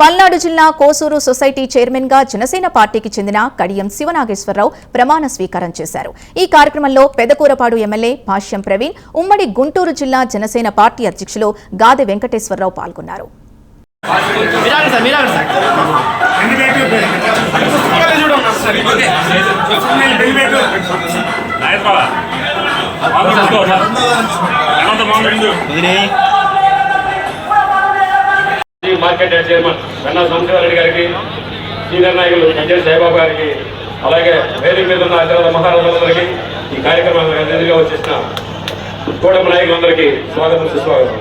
పల్నాడు జిల్లా కోసూరు సొసైటీ చైర్మన్గా జనసేన పార్టీకి చెందిన కడియం శివనాగేశ్వరరావు ప్రమాణ స్వీకారం చేశారు. ఈ కార్యక్రమంలో పెదకూరపాడు ఎమ్మెల్యే భాష్యం ప్రవీణ్ ఉమ్మడి గుంటూరు జిల్లా జనసేన పార్టీ అధ్యక్షులు గాదె వెంకటేశ్వరరావు పాల్గొన్నారు. మీరాగండి market yard chairman Venna Sanjeeva Reddy గారికి సీనియర్ నాయకులు కంచెల సాయిబాబు గారికి అలాగే వేదిక మీద ఉన్న హైదరాబాద్ మహారాజులందరికీ ఈ కార్యక్రమానికి అతిథిగా వచ్చేసిన కూడమ నాయకులందరికీ స్వాగతం సుస్వాగతం.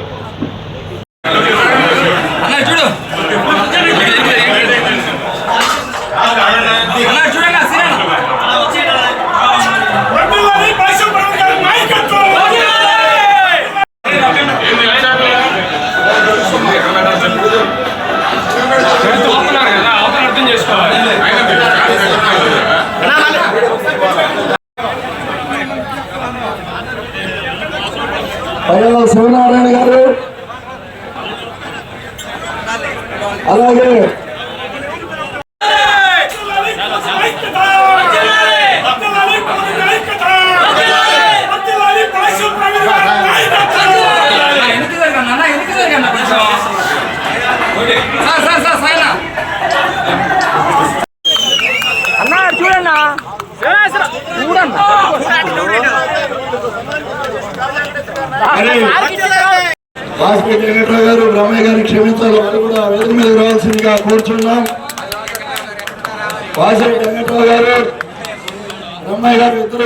అలాగే హాస్పిటల్ వెంకట్రావు గారు బ్రహ్మయ్య గారిని క్షమించాలి. వారు కూడా వేదిక మీద రావాల్సిందిగా కోరుచున్నాం. వాసిరెడ్డి వెంకట్రావు గారు బ్రహ్మయ్య గారు ఇద్దరు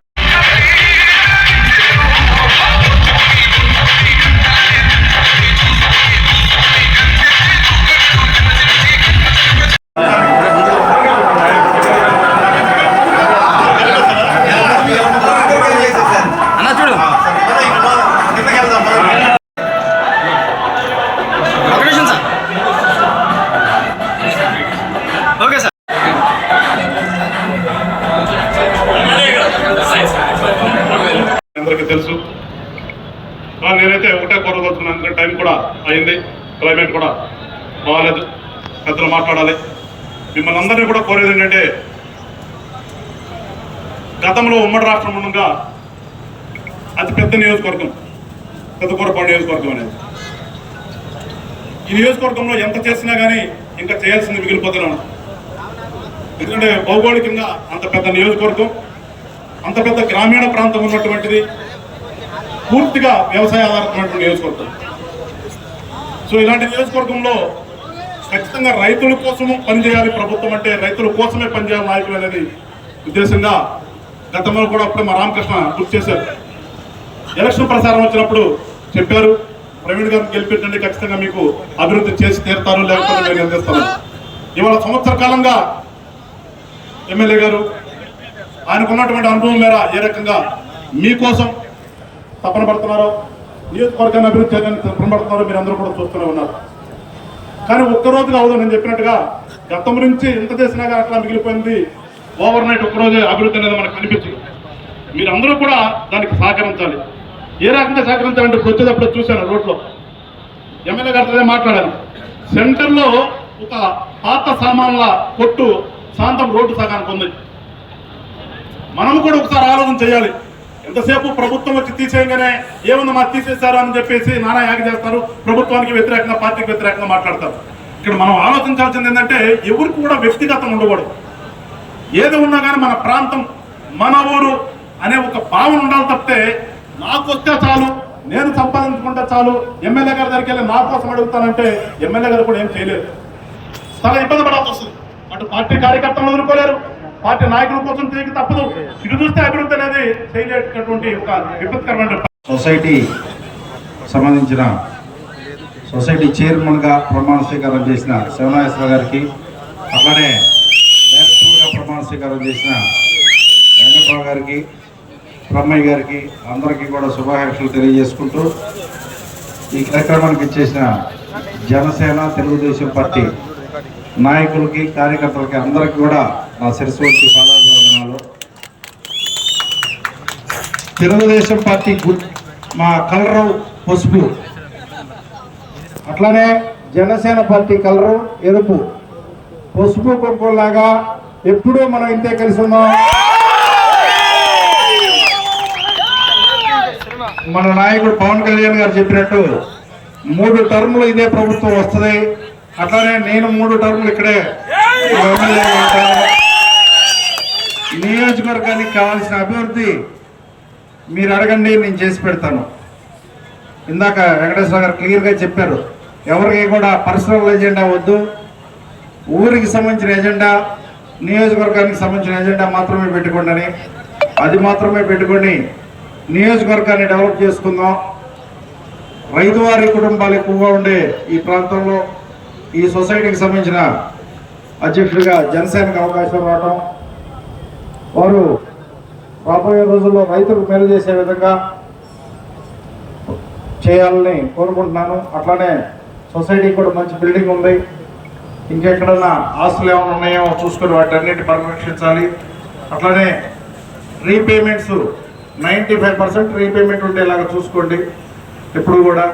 అయింది. క్లైమేట్ కూడా బాగాలేదు. పెద్దలు మాట్లాడాలి. మిమ్మల్ని అందరినీ కూడా కోరేది ఏంటంటే గతంలో ఉమ్మడి రాష్ట్రం ఉండగా అతి పెద్ద నియోజకవర్గం పెద్దకూరపాడు నియోజకవర్గం అనేది. ఈ నియోజకవర్గంలో ఎంత చేసినా కానీ ఇంకా చేయాల్సింది మిగిలిపోతున్నాను ఎందుకంటే భౌగోళికంగా అంత పెద్ద నియోజకవర్గం అంత పెద్ద గ్రామీణ ప్రాంతం ఉన్నటువంటిది పూర్తిగా వ్యవసాయ ఆధారమైనటువంటి నియోజకవర్గం. సో ఇలాంటి నియోజకవర్గంలో ఖచ్చితంగా రైతుల కోసము పనిచేయాలి ప్రభుత్వం అంటే రైతుల కోసమే పనిచేయాలి నాయకులు అనేది ఉద్దేశంగా గతంలో కూడా అప్పుడే మా రామకృష్ణ గుర్తు చేశారు. ఎలక్షన్ ప్రసారం వచ్చినప్పుడు చెప్పారు. ప్రవీణ్ గారిని గెలిపించండి ఖచ్చితంగా మీకు అభివృద్ధి చేసి తీరుతారు లేకపోతే మేము అందిస్తాను ఇవాళ సంవత్సర కాలంగా ఎమ్మెల్యే గారు ఆయనకున్నటువంటి అనుభవం మేర ఏ రకంగా మీకోసం తపన పడుతున్నారో నియోజకవర్గాన్ని అభివృద్ధి చేయడానికి తపన మీరు అందరూ కూడా చూస్తూనే ఉన్నారు. కానీ ఒక్కరోజు కావదు నేను చెప్పినట్టుగా గతం నుంచి ఎంత చేసినా కానీ అట్లా మిగిలిపోయింది. ఓవర్ నైట్ ఒక్కరోజు అభివృద్ధి అనేది మనకు కనిపించదు మీరందరూ కూడా దానికి సహకరించాలి. ఏ రకంగా సహకరించాలంటే ఇప్పుడు వచ్చేటప్పుడు చూశాను రోడ్లో. ఎమ్మెల్యే గారితో మాట్లాడాను. సెంటర్లో ఒక పాత సామాన్ల కొట్టు శాంతం రోడ్డు సగానికి ఉంది. మనం కూడా ఒకసారి ఆలోచన చేయాలి. ఎంతసేపు ప్రభుత్వం వచ్చి తీసేయగానే ఏముంది మాకు తీసేశారు అని చెప్పేసి నానా యాగ చేస్తారు. ప్రభుత్వానికి వ్యతిరేకంగా పార్టీకి వ్యతిరేకంగా మాట్లాడతారు. ఇక్కడ మనం ఆలోచించాల్సింది ఏంటంటే ఎవరికి కూడా వ్యక్తిగతం ఉండకూడదు. ఏది ఉన్నా కానీ మన ప్రాంతం మన ఊరు అనే ఒక భావన ఉండాలి తప్పితే నాకు వస్తే చాలు నేను సంపాదించుకుంటే చాలు ఎమ్మెల్యే గారి దగ్గరికి వెళ్ళి నా కోసం అడుగుతానంటే ఎమ్మెల్యే గారు కూడా ఏం చేయలేరు. చాలా ఇబ్బంది పడాల్సి వస్తుంది. అటు పార్టీ కార్యకర్తలు వదులుకోలేరు. పార్టీ నాయకుల కోసం చేయక తప్పదు. ఇటు చూస్తే అభివృద్ధి అనేది చేయలేటటువంటి ఒక విపత్కరమైన సొసైటీ సంబంధించిన సొసైటీ చైర్మన్గా ప్రమాణ స్వీకారం చేసిన శివనాగేశ్వర గారికి అలానే డైరెక్టర్గా స్వీకారం చేసిన వెంకట్రావు గారికి బ్రహ్మయ్య గారికి అందరికీ కూడా శుభాకాంక్షలు తెలియజేసుకుంటూ ఈ కార్యక్రమానికి ఇచ్చేసిన జనసేన తెలుగుదేశం పార్టీ నాయకులకి కార్యకర్తలకి అందరికీ కూడా నా సరస్వతి పాదాలు తెలుగుదేశం పార్టీ మా కలరు పసుపు. అట్లానే జనసేన పార్టీ కలరు ఎరుపు. పసుపు కుంకులాగా ఎప్పుడూ మనం ఇంతే కలిసి ఉన్నాం. మన నాయకుడు పవన్ కళ్యాణ్ గారు చెప్పినట్టు మూడు టర్ములు ఇదే ప్రభుత్వం వస్తుంది. అట్లానే నేను మూడు టర్ములు ఇక్కడే. ఎమ్మెల్యేగా ఉంటాను. నియోజకవర్గానికి కావాల్సిన అభివృద్ధి మీరు అడగండి నేను చేసి పెడతాను. ఇందాక వెంకటేశ్వర గారు క్లియర్గా చెప్పారు ఎవరికి కూడా పర్సనల్ ఎజెండా వద్దు. ఊరికి సంబంధించిన ఎజెండా నియోజకవర్గానికి సంబంధించిన ఎజెండా మాత్రమే పెట్టుకోండి అది మాత్రమే పెట్టుకొని నియోజకవర్గాన్ని డెవలప్ చేసుకుందాం. రైతువారి కుటుంబాలు ఎక్కువగా ఉండే ఈ ప్రాంతంలో ఈ సొసైటీకి సంబంధించిన అధ్యక్షుడిగా జనసేనకు అవకాశం రావడం వారు రాబోయే రోజుల్లో రైతులకు మేలు చేసే విధంగా చేయాలని కోరుకుంటున్నాను. అట్లానే సొసైటీకి కూడా మంచి బిల్డింగ్ ఉంది. ఇంకెక్కడన్నా ఆస్తులు ఏమైనా ఉన్నాయో చూసుకొని వాటి అన్నిటి పరిరక్షించాలి అట్లానే repayments ninety five percent repayment ఉండేలాగా చూసుకోండి. ఎప్పుడు కూడా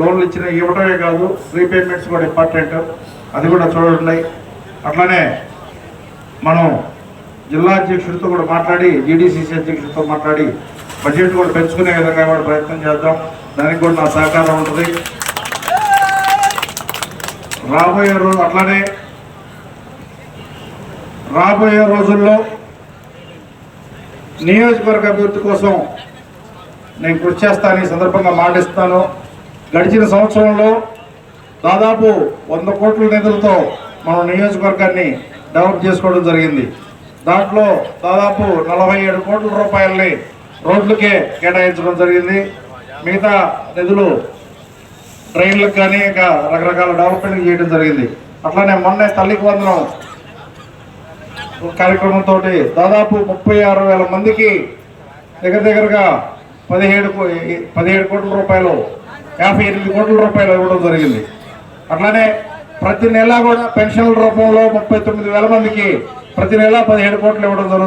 లోన్లు ఇచ్చిన ఇవ్వడమే కాదు రీపేమెంట్స్ కూడా ఇంపార్టెంట్. అది కూడా చూడండి. అట్లానే మనం జిల్లా అధ్యక్షుడితో కూడా మాట్లాడి జీడీసీసీ అధ్యక్షుడితో మాట్లాడి బడ్జెట్ కూడా పెంచుకునే విధంగా కూడా ప్రయత్నం చేద్దాం. దానికి కూడా నా సహకారం ఉంటుంది. రాబోయే రోజు అట్లానే రాబోయే రోజుల్లో నియోజకవర్గ అభివృద్ధి కోసం నేను కృషి చేస్తాను ఈ సందర్భంగా మాటిస్తాను. గడిచిన సంవత్సరంలో దాదాపు వంద కోట్ల నిధులతో మనం నియోజకవర్గాన్ని డెవలప్ చేసుకోవడం జరిగింది. దాంట్లో దాదాపు నలభై ఏడు కోట్ల రూపాయలని రోడ్లకే కేటాయించడం జరిగింది. మిగతా నిధులు ట్రైన్లకు కానీ ఇంకా రకరకాల డెవలప్మెంట్ చేయడం జరిగింది. అట్లానే మొన్నే తల్లికి వందనం కార్యక్రమంతో దాదాపు ముప్పై ఆరు వేల మందికి దగ్గర దగ్గరగా పదిహేడు పదిహేడు కోట్ల రూపాయలు యాభై ఎనిమిది కోట్ల రూపాయలు ఇవ్వడం జరిగింది. అట్లానే ప్రతి నెల కూడా పెన్షన్ల రూపంలో ముప్పై తొమ్మిది వేల మందికి ప్రతి నెల పదిహేడు కోట్లు ఇవ్వడం జరుగుతుంది.